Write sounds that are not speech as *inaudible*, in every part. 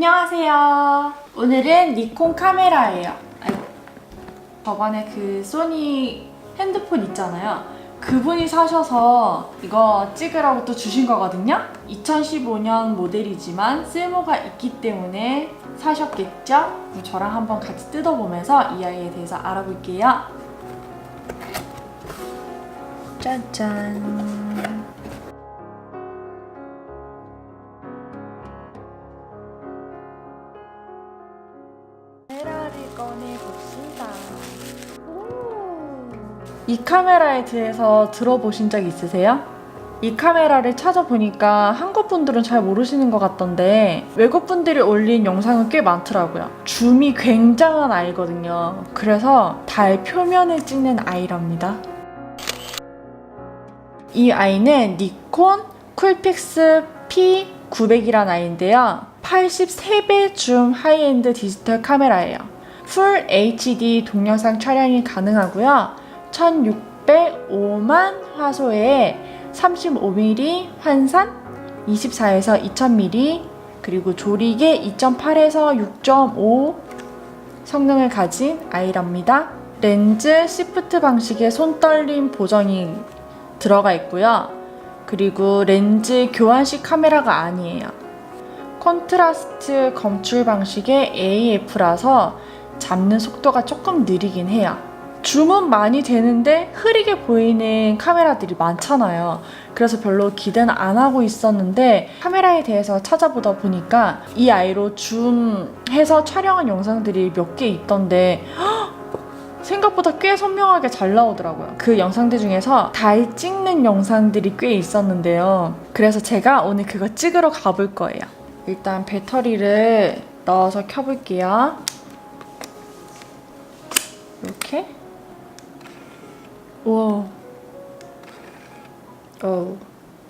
안녕하세요. 오늘은 니콘 카메라예요. 아이고, 저번에 그 소니 핸드폰 있잖아요. 그분이 사셔서 이거 찍으라고 또 주신 거거든요. 2015년 모델이지만 쓸모가 있기 때문에 사셨겠죠? 저랑 한번 같이 뜯어보면서 이 아이에 대해서 알아볼게요. 짜잔. 꺼내 봅시다. 이 카메라에 대해서 들어보신 적 있으세요? 이 카메라를 찾아보니까 한국 분들은 잘 모르시는 것 같던데 외국 분들이 올린 영상은 꽤 많더라고요. 줌이 굉장한 아이거든요. 그래서 달 표면을 찍는 아이랍니다. 이 아이는 니콘 쿨픽스 P900이란 아이인데요. 83배 줌 하이엔드 디지털 카메라예요. 풀 HD 동영상 촬영이 가능하고요. 1605만 화소에 35mm 환산, 24에서 2000mm, 그리고 조리개 2.8에서 6.5 성능을 가진 아이랍니다. 렌즈 시프트 방식의 손떨림 보정이 들어가 있고요. 그리고 렌즈 교환식 카메라가 아니에요. 콘트라스트 검출 방식의 AF라서 잡는 속도가 조금 느리긴 해요. 줌은 많이 되는데 흐리게 보이는 카메라들이 많잖아요. 그래서 별로 기대는 안 하고 있었는데 카메라에 대해서 찾아보다 보니까 이 아이로 줌해서 촬영한 영상들이 몇 개 있던데 *gasps* 생각보다 꽤 선명하게 잘 나오더라고요. 그 영상들 중에서 달 찍는 영상들이 꽤 있었는데요. 그래서 제가 오늘 그거 찍으러 가볼 거예요. 일단 배터리를 넣어서 켜볼게요. 이렇게. 우와. 어,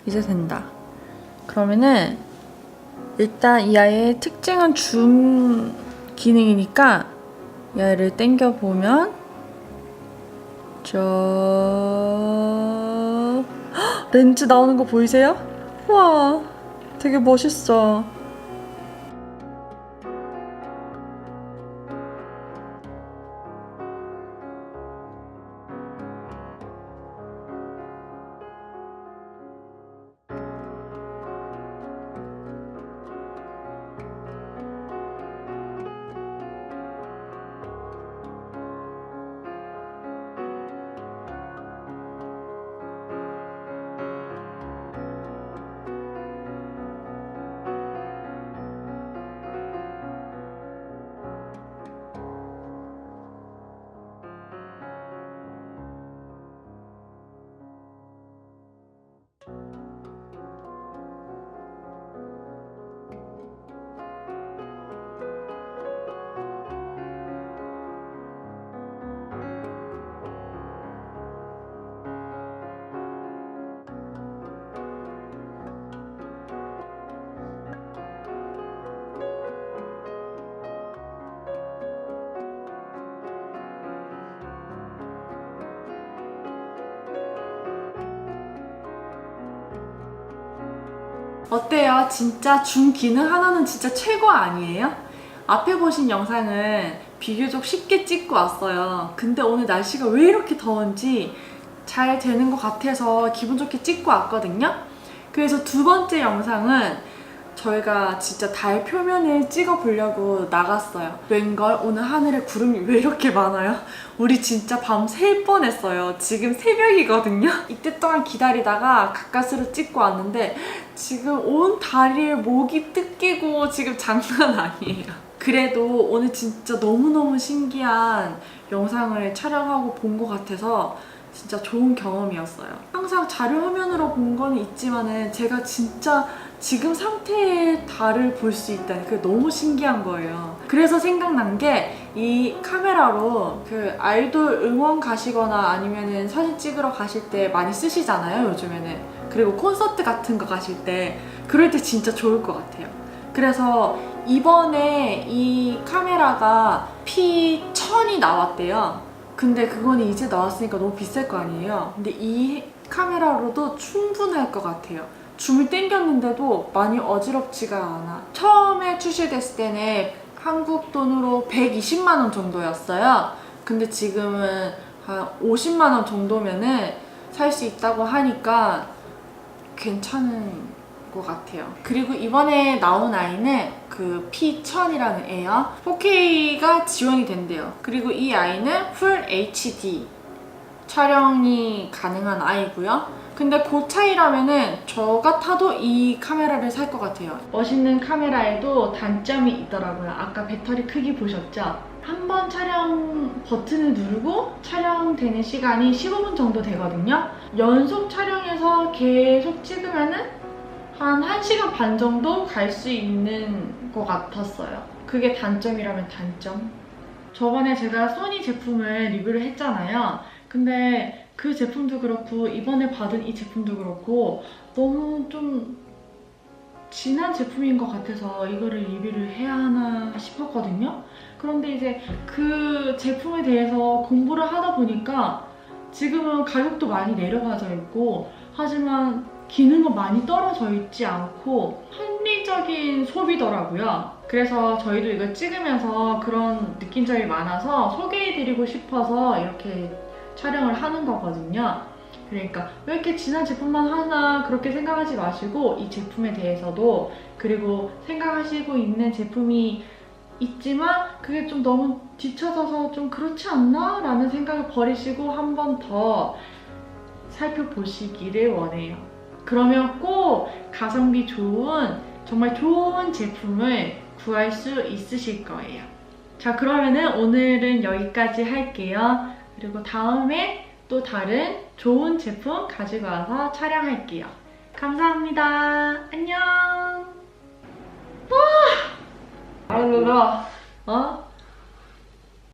이제 된다. 그러면은 일단 이 아이의 특징은 줌 기능이니까 이 아이를 당겨 보면 저 헉, 렌즈 나오는 거 보이세요? 우와, 되게 멋있어. 어때요? 진짜 줌 기능 하나는 진짜 최고 아니에요? 앞에 보신 영상은 비교적 쉽게 찍고 왔어요. 근데 오늘 날씨가 왜 이렇게 더운지 잘 되는 것 같아서 기분 좋게 찍고 왔거든요. 그래서 두 번째 영상은 저희가 진짜 달 표면을 찍어 보려고 나갔어요. 웬걸 오늘 하늘에 구름이 왜 이렇게 많아요? 우리 진짜 밤새 뻔했어요. 지금 새벽이거든요. 이때 동안 기다리다가 가까스로 찍고 왔는데 지금 온 다리에 목이 뜯기고 지금 장난 아니에요. 그래도 오늘 진짜 너무너무 신기한 영상을 촬영하고 본 것 같아서 진짜 좋은 경험이었어요. 항상 자료 화면으로 본 거는 있지만은 제가 진짜 지금 상태의 달을 볼 수 있다니 그게 너무 신기한 거예요. 그래서 생각난 게 이 카메라로 그 아이돌 응원 가시거나 아니면은 사진 찍으러 가실 때 많이 쓰시잖아요, 요즘에는. 그리고 콘서트 같은 거 가실 때 그럴 때 진짜 좋을 것 같아요. 그래서 이번에 이 카메라가 P1000이 나왔대요. 근데 그거는 이제 나왔으니까 너무 비쌀 거 아니에요. 근데 이 카메라로도 충분할 것 같아요. 줌을 당겼는데도 많이 어지럽지가 않아. 처음에 출시됐을 때는 한국 돈으로 120만 원 정도였어요. 근데 지금은 한 50만 원 정도면은 살 수 있다고 하니까 괜찮은 것 같아요. 그리고 이번에 나온 아이는 그 P1000이라는 애요. 4K가 지원이 된대요. 그리고 이 아이는 Full HD 촬영이 가능한 아이고요. 근데 그 차이라면은 저 같아도 이 카메라를 살 것 같아요. 멋있는 카메라에도 단점이 있더라고요. 아까 배터리 크기 보셨죠? 한 번 촬영 버튼을 누르고 촬영되는 시간이 15분 정도 되거든요. 연속 촬영해서 계속 찍으면은 한 1시간 반 정도 갈 수 있는 것 같았어요. 그게 단점이라면 단점. 저번에 제가 소니 제품을 리뷰를 했잖아요. 근데 그 제품도 그렇고 이번에 받은 이 제품도 그렇고 너무 좀 진한 제품인 것 같아서 이거를 리뷰를 해야 하나 싶었거든요. 그런데 이제 그 제품에 대해서 공부를 하다 보니까 지금은 가격도 많이 내려가져 있고 하지만 기능은 많이 떨어져 있지 않고 합리적인 소비더라고요. 그래서 저희도 이걸 찍으면서 그런 느낀 점이 많아서 소개해드리고 싶어서 이렇게 촬영을 하는 거거든요. 그러니까 왜 이렇게 진한 제품만 하나 그렇게 생각하지 마시고 이 제품에 대해서도 그리고 생각하시고 있는 제품이 있지만 그게 좀 너무 뒤쳐져서 좀 그렇지 않나? 라는 생각을 버리시고 한 번 더 살펴보시기를 원해요. 그러면 꼭 가성비 좋은 정말 좋은 제품을 구할 수 있으실 거예요. 자, 그러면은 오늘은 여기까지 할게요. 그리고 다음에 또 다른 좋은 제품 가지고 와서 촬영할게요. 감사합니다. 안녕. 와! 알르라. 어?